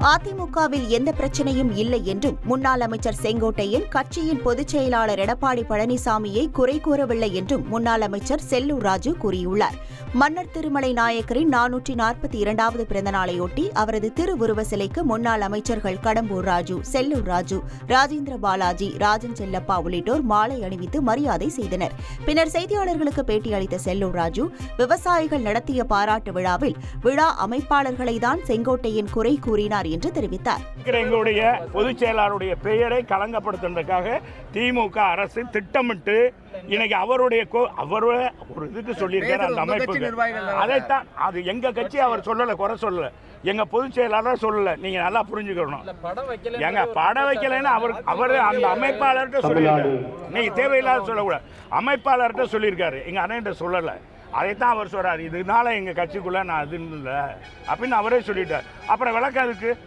அதிமுகவில் எந்த பிரச்சனையும் இல்லை என்றும் முன்னாள் அமைச்சர் செங்கோட்டையன் கட்சியின் பொதுச் செயலாளர் எடப்பாடி பழனிசாமியை குறை கூறவில்லை என்றும் முன்னாள் அமைச்சர் செல்லூர் ராஜு கூறியுள்ளார். மன்னர் திருமலை நாயக்கரின் நானூற்றி நாற்பத்தி இரண்டாவது பிறந்தநாளையொட்டி அவரது திருவுருவ சிலைக்கு முன்னாள் அமைச்சர்கள் கடம்பூர் ராஜு செல்லூர் ராஜு ராஜேந்திர பாலாஜி ராஜன் செல்லப்பா உள்ளிட்டோர் மாலை அணிவித்து மரியாதை செய்தனர். பின்னர் செய்தியாளர்களுக்கு பேட்டியளித்த செல்லூர் ராஜு விவசாயிகள் நடத்திய பாராட்டு விழாவில் விழா அமைப்பாளர்களை தான் செங்கோட்டையன் குறை கூறினார் என்று தெரிவித்தார். இருக்கிற எங்களுடைய பொதுச் செயலாளருடைய பெயரை களங்கப்படுத்துறதுக்காக திமுக அரசு திட்டமிட்டு இன்னைக்கு அவருடைய கோ- அவர் ஒரு இதுக்கு சொல்லியிருக்காரு அந்த தானே? அதைத்தான் அது எங்க கட்சி அவர் சொல்லல குறை சொல்லல. எங்க பொதுச் செயலாளர் சொல்லல. நீங்க நல்லா புரிஞ்சுக்கணும். படம் வைக்கல எங்க படம் வைக்கலைன்னா அவர் அவர் அந்த அமைப்பாளர்கிட்ட சொல்லியிருக்காரு. நீங்க தேவையில்லாத சொல்லக்கூடாது. அமைப்பாளர்கிட்ட சொல்லியிருக்காரு. எங்க அண்ணன்ட்ட சொல்லல. அதைத்தான் அவர் சொல்றாரு. இதனால எங்க கட்சிக்குள்ள நான் அது இல்லை. அப்படின்னு அவரே சொல்லிட்டார். அப்புறம் விளக்கம் அதுக்கு